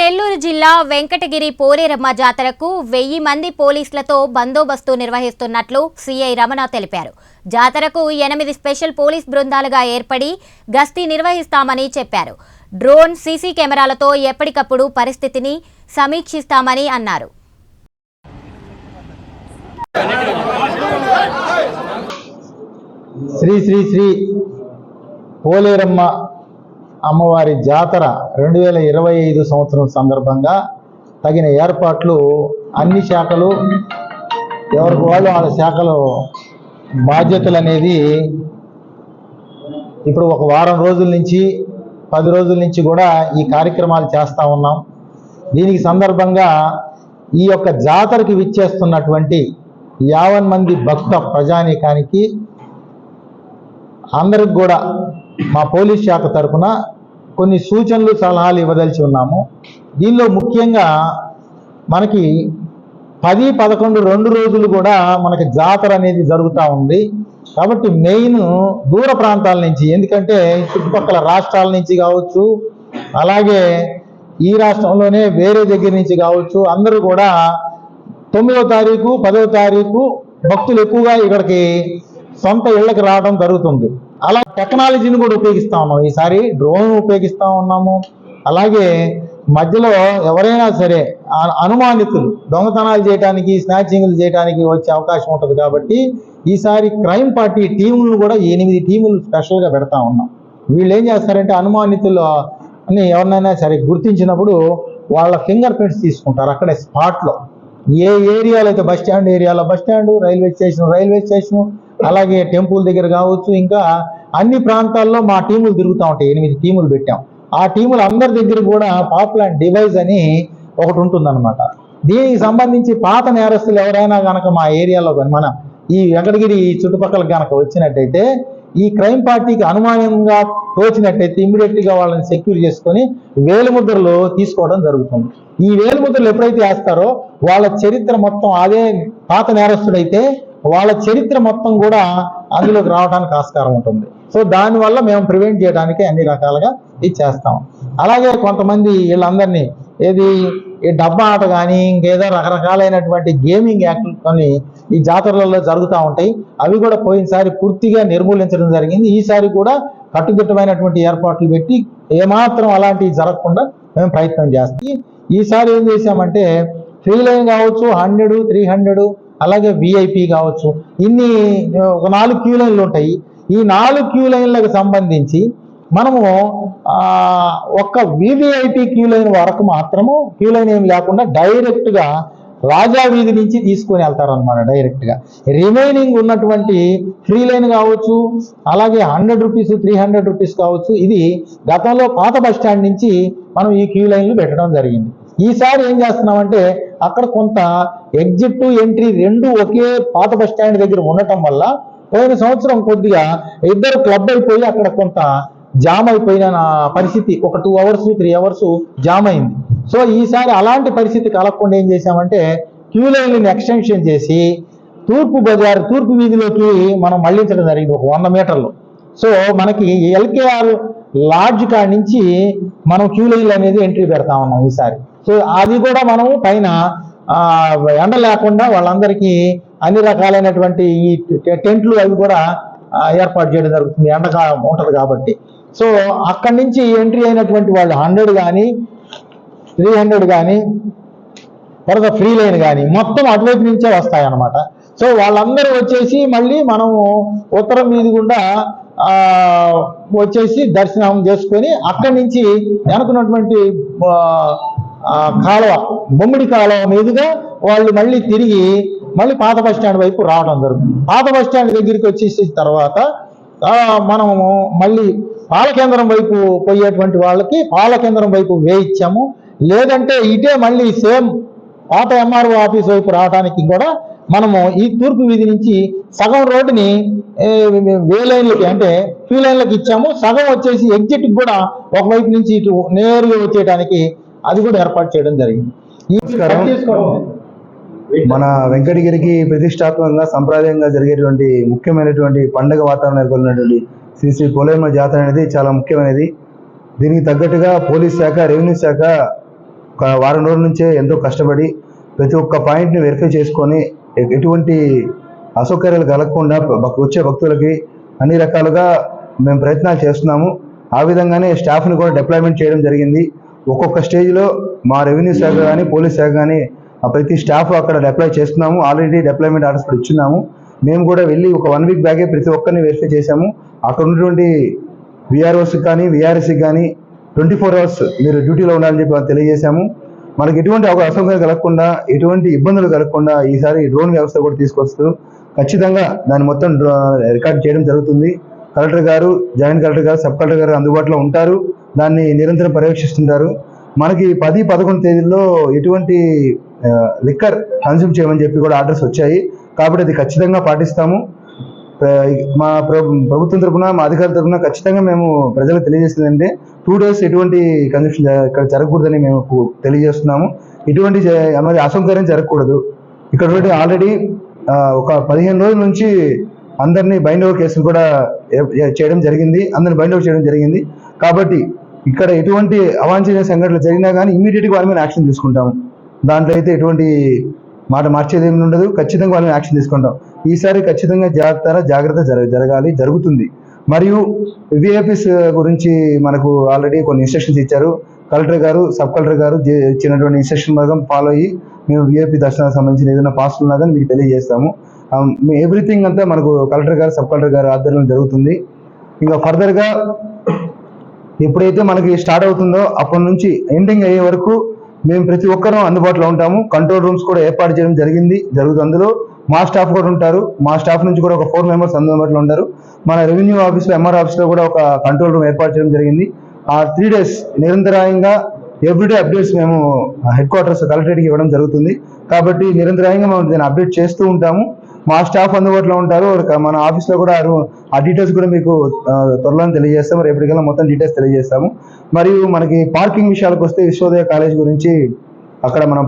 నెల్లూరు జిల్లా వెంకటగిరి పోలేరమ్మ జాతరకు వెయ్యి మంది పోలీసులతో బందోబస్తు నిర్వహిస్తున్నట్లు సీఐ రమణ తెలిపారు. జాతరకు ఎనిమిది స్పెషల్ పోలీస్ బృందాలుగా ఏర్పడి గస్తీ నిర్వహిస్తామని చెప్పారు. డ్రోన్ సీసీ కెమెరాలతో ఎప్పటికప్పుడు పరిస్థితిని సమీక్షిస్తామని అన్నారు. శ్రీ శ్రీ శ్రీ పోలేరమ్మ అమ్మవారి జాతర రెండు వేల ఇరవై ఐదు సంవత్సరం సందర్భంగా తగిన ఏర్పాట్లు అన్ని శాఖలు ఎవరికి వాళ్ళు వాళ్ళ శాఖలు బాధ్యతలు అనేది ఇప్పుడు ఒక వారం రోజుల నుంచి పది రోజుల నుంచి కూడా ఈ కార్యక్రమాలు చేస్తూ ఉన్నాం. దీనికి సందర్భంగా ఈ యొక్క జాతరకి విచ్చేస్తున్నటువంటి యావన్ మంది భక్త ప్రజానీకానికి అందరికి కూడా మా పోలీస్ శాఖ తరఫున కొన్ని సూచనలు సలహాలు ఇవ్వదలిచి ఉన్నాము. దీనిలో ముఖ్యంగా మనకి పది పదకొండు రెండు రోజులు కూడా మనకి జాతర అనేది జరుగుతూ ఉంది. కాబట్టి మెయిన్ దూర ప్రాంతాల నుంచి ఎందుకంటే చుట్టుపక్కల రాష్ట్రాల నుంచి కావచ్చు అలాగే ఈ రాష్ట్రంలోనే వేరే దగ్గర నుంచి కావచ్చు అందరూ కూడా తొమ్మిదో తారీఖు పదో తారీఖు భక్తులు ఎక్కువగా ఇక్కడికి సొంత ఇళ్ళకి రావడం జరుగుతుంది. అలా టెక్నాలజీని కూడా ఉపయోగిస్తా ఉన్నాం. ఈసారి డ్రోన్ ఉపయోగిస్తా ఉన్నాము. అలాగే మధ్యలో ఎవరైనా సరే అనుమానితులు దొంగతనాలు చేయడానికి స్నాచింగ్లు చేయడానికి వచ్చే అవకాశం ఉంటుంది కాబట్టి ఈసారి క్రైమ్ పార్టీ టీములను కూడా ఎనిమిది టీములు స్పెషల్గా పెడతా ఉన్నాం. వీళ్ళు ఏం చేస్తారంటే అనుమానితులు అని ఎవరినైనా సరే గుర్తించినప్పుడు వాళ్ళ ఫింగర్ ప్రింట్స్ తీసుకుంటారు అక్కడే స్పాట్లో ఏ ఏరియాలో అయితే బస్ స్టాండ్ ఏరియాలో bus stand railway station railway station అలాగే టెంపుల్ దగ్గర కావచ్చు ఇంకా అన్ని ప్రాంతాల్లో మా టీములు తిరుగుతూ ఉంటాయి. ఎనిమిది టీములు పెట్టాం. ఆ టీములు అందరి దగ్గర కూడా పాపులర్ డివైజ్ అని ఒకటి ఉంటుందన్నమాట. దీనికి సంబంధించి పాత నేరస్తులు ఎవరైనా కనుక మా ఏరియాలో కానీ మన ఈ వెంకటగిరి చుట్టుపక్కల కనుక వచ్చినట్టయితే ఈ క్రైమ్ పార్టీకి అనుమానంగా తోచినట్టయితే ఇమ్మీడియట్గా వాళ్ళని సెక్యూర్ చేసుకొని వేలిముద్రలు తీసుకోవడం జరుగుతుంది. ఈ వేలిముద్రలు ఎప్పుడైతే వేస్తారో వాళ్ళ చరిత్ర మొత్తం అదే పాత నేరస్తుడైతే వాళ్ళ చరిత్ర మొత్తం కూడా అందులోకి రావడానికి ఆస్కారం ఉంటుంది. సో దానివల్ల మేము ప్రివెంట్ చేయడానికి అన్ని రకాలుగా ఇది చేస్తాం. అలాగే కొంతమంది వీళ్ళందరినీ ఏది ఈ డబ్బా ఆట కానీ ఇంకేదో రకరకాలైనటువంటి గేమింగ్ యాక్ట్లు కొన్ని ఈ జాతరలలో జరుగుతూ ఉంటాయి. అవి కూడా పోయినసారి పూర్తిగా నిర్మూలించడం జరిగింది. ఈసారి కూడా కట్టుదిట్టమైనటువంటి ఏర్పాట్లు పెట్టి ఏమాత్రం అలాంటివి జరగకుండా మేము ప్రయత్నం చేస్తాం. ఈసారి ఏం చేశామంటే ఫ్రీ లైన్ కావచ్చు హండ్రెడ్ త్రీ హండ్రెడ్ అలాగే విఐపి కావచ్చు. ఇన్ని ఒక నాలుగు క్యూ లైన్లు ఉంటాయి. ఈ నాలుగు క్యూ లైన్లకు సంబంధించి మనము ఒక్క వివిఐపి క్యూ లైన్ వరకు మాత్రము క్యూ లైన్ ఏం లేకుండా డైరెక్ట్గా రాజా వీధి నుంచి తీసుకొని వెళ్తారనమాట డైరెక్ట్గా. రిమైనింగ్ ఉన్నటువంటి ఫ్రీ లైన్ కావచ్చు అలాగే hundred rupees three hundred rupees కావచ్చు. ఇది గతంలో పాత బస్ స్టాండ్ నుంచి మనం ఈ క్యూ లైన్లు పెట్టడం జరిగింది. ఈసారి ఏం చేస్తున్నామంటే అక్కడ కొంత ఎగ్జిట్ ఎంట్రీ రెండు ఒకే పాత బస్ స్టాండ్ దగ్గర ఉండటం వల్ల పోయిన సంవత్సరం కొద్దిగా ఇద్దరు క్లబ్ అయిపోయి అక్కడ కొంత జామ్ అయిపోయిన పరిస్థితి. ఒక two hours three hours jam అయింది. సో ఈసారి అలాంటి పరిస్థితి కలగకుండా ఏం చేశామంటే క్యూ లైన్లను ఎక్స్టెన్షన్ చేసి తూర్పు బజార్ తూర్పు వీధిలోకి మనం మళ్ళించడం జరిగింది ఒక వంద మీటర్లు. సో మనకి ఎల్కేఆర్ లాడ్జ్ కాడ నుంచి మనం క్యూ లైన్లు అనేది ఎంట్రీ పెడతా ఉన్నాం ఈసారి. సో అది కూడా మనం పైన ఎండ లేకుండా వాళ్ళందరికీ అన్ని రకాలైనటువంటి ఈ టెంట్లు అవి కూడా ఏర్పాటు చేయడం జరుగుతుంది. ఎండగా ఉంటుంది కాబట్టి. సో అక్కడి నుంచి ఎంట్రీ అయినటువంటి వాళ్ళు హండ్రెడ్ కానీ త్రీ హండ్రెడ్ కానీ తర్వాత ఫ్రీ లైన్ కానీ మొత్తం అటువైపు నుంచే వస్తాయన్నమాట. సో వాళ్ళందరూ వచ్చేసి మళ్ళీ మనము ఉత్తరం మీది గుండా వచ్చేసి దర్శనం చేసుకొని అక్కడి నుంచి వెనుకున్నటువంటి కాలువ బొమ్మిడి కాలువ మీదుగా వాళ్ళు మళ్ళీ తిరిగి మళ్ళీ పాత బస్ స్టాండ్ వైపు రావడం జరుగుతుంది. పాత బస్ స్టాండ్ దగ్గరికి వచ్చేసిన తర్వాత మనము మళ్ళీ పాలకేంద్రం వైపు పోయేటువంటి వాళ్ళకి పాలకేంద్రం వైపు వేయించాము. లేదంటే ఇటే మళ్ళీ సేమ్ పాత ఎంఆర్ఓ ఆఫీస్ వైపు రావడానికి కూడా మనము ఈ తూర్పు వీధి నుంచి సగం రోడ్డుని వే లైన్లకి అంటే క్యూ లైన్లకి ఇచ్చాము. సగం వచ్చేసి ఎగ్జిట్ కూడా ఒకవైపు నుంచి ఇటు నేరుగా వచ్చేయడానికి అది కూడా ఏర్పాటు చేయడం జరిగింది. మన వెంకటగిరికి ప్రతిష్టాత్మకంగా సంప్రదాయంగా జరిగేటువంటి ముఖ్యమైనటువంటి పండగ వాతావరణం నెలకొన్నటువంటి శ్రీ శ్రీ పోలేమ జాతర అనేది చాలా ముఖ్యమైనది. దీనికి తగ్గట్టుగా పోలీస్ శాఖ రెవెన్యూ శాఖ ఒక వారం రోజుల నుంచే ఎంతో కష్టపడి ప్రతి ఒక్క పాయింట్ని వెరిఫై చేసుకొని ఎటువంటి అసౌకర్యాలు కలగకుండా భక్- వచ్చే భక్తులకి అన్ని రకాలుగా మేము ప్రయత్నాలు చేస్తున్నాము. ఆ విధంగానే స్టాఫ్ని కూడా డిప్లాయ్మెంట్ చేయడం జరిగింది. ఒక్కొక్క స్టేజ్లో మా రెవెన్యూ శాఖ కానీ పోలీస్ శాఖ కానీ ఆ ప్రతి స్టాఫ్ అక్కడ డిప్లాయ్ చేస్తున్నాము. ఆల్రెడీ డిప్లాయ్మెంట్ ఆర్డర్స్ కూడా ఇచ్చున్నాము. మేము కూడా వెళ్ళి ఒక వన్ వీక్ బ్యాగే ప్రతి ఒక్కరిని వెరిఫై చేశాము. అక్కడ ఉన్నటువంటి విఆర్ఓస్కి కానీ విఆర్ఎస్కి కానీ ట్వంటీ ఫోర్ అవర్స్ మీరు డ్యూటీలో ఉండాలని చెప్పి తెలియజేశాము. మనకి ఎటువంటి ఒక అసౌకర్యం కలగకుండా ఎటువంటి ఇబ్బందులు కలగకుండా ఈసారి డ్రోన్ వ్యవస్థ కూడా తీసుకొస్తూ ఖచ్చితంగా దాన్ని మొత్తం రికార్డ్ చేయడం జరుగుతుంది. కలెక్టర్ గారు జాయింట్ కలెక్టర్ గారు సబ్ కలెక్టర్ గారు అందుబాటులో ఉంటారు. దాన్ని నిరంతరం పర్యవేక్షిస్తుంటారు. మనకి పది పదకొండు తేదీల్లో ఎటువంటి లిక్కర్ కన్జ్యూమ్ చేయమని చెప్పి కూడా ఆర్డర్స్ వచ్చాయి. కాబట్టి అది ఖచ్చితంగా పాటిస్తాము. మా ప్రభుత్వం తరపున మా అధికారుల తరఫున ఖచ్చితంగా మేము ప్రజలకు తెలియజేస్తుంది అంటే టూ డేస్ ఎటువంటి కన్జంప్షన్ ఇక్కడ జరగకూడదని మేము తెలియజేస్తున్నాము. ఎటువంటి మరి అసౌకర్యం జరగకూడదు. ఇక్కడ ఆల్రెడీ ఒక పదిహేను రోజుల నుంచి అందరినీ బైండ్ ఓవర్ కేసులు కూడా చేయడం జరిగింది. అందరిని బైండ్ ఓవర్ చేయడం జరిగింది. కాబట్టి ఇక్కడ ఎటువంటి అవాంఛనీయ సంఘటనలు జరిగినా కానీ ఇమీడియట్గా వాళ్ళ మీద యాక్షన్ తీసుకుంటాము. దాంట్లో అయితే ఎటువంటి మాట మార్చేది ఏమి ఉండదు. ఖచ్చితంగా వాళ్ళని యాక్షన్ తీసుకుంటాం. ఈసారి ఖచ్చితంగా జాగ్రత్త జాగ్రత్త జరగ జరగాలి జరుగుతుంది. మరియు విఐపీస్ గురించి మనకు ఆల్రెడీ కొన్ని ఇన్స్ట్రక్షన్స్ ఇచ్చారు. కలెక్టర్ గారు సబ్ కలెక్టర్ గారు ఇచ్చినటువంటి ఇన్స్ట్రక్షన్ మార్గం ఫాలో అయ్యి మేము విఐపీ దర్శనానికి సంబంధించిన ఏదైనా పాస్ ఉన్నా కానీ మీకు తెలియజేస్తాము. ఎవ్రీథింగ్ అంతా మనకు కలెక్టర్ గారు సబ్ కలెక్టర్ గారు ఆధ్వర్యంలో జరుగుతుంది. ఇంకా ఫర్దర్గా ఎప్పుడైతే మనకి స్టార్ట్ అవుతుందో అప్పటి నుంచి ఎండింగ్ అయ్యే వరకు మేము ప్రతి ఒక్కరూ అందుబాటులో ఉంటాము. కంట్రోల్ రూమ్స్ కూడా ఏర్పాటు చేయడం జరిగింది జరుగుతుంది అందులో. మా స్టాఫ్ కూడా ఉంటారు. మా స్టాఫ్ నుంచి కూడా ఒక ఫోర్ మెంబర్స్ అందుబాటులో ఉంటారు. మన రెవెన్యూ ఆఫీస్లో ఎంఆర్ ఆఫీస్లో కూడా ఒక కంట్రోల్ రూమ్ ఏర్పాటు చేయడం జరిగింది. ఆ త్రీ డేస్ నిరంతరాయంగా ఎవ్రీడే అప్డేట్స్ మేము హెడ్ క్వార్టర్స్ కలెక్టరేట్కి ఇవ్వడం జరుగుతుంది. కాబట్టి నిరంతరాయంగా మేము దీన్ని అప్డేట్ చేస్తూ ఉంటాము. మా స్టాఫ్ అందుబాటులో ఉంటారు. మన ఆఫీస్లో కూడా ఆ డీటెయిల్స్ కూడా మీకు త్వరలోనే త్వరలో తెలియజేస్తాము రేపటికల్లా మొత్తం డీటెయిల్స్ తెలియజేస్తాము. మరియు మనకి పార్కింగ్ విషయాలకు వస్తే విశ్వోదయ కాలేజ్ గురించి అక్కడ మనం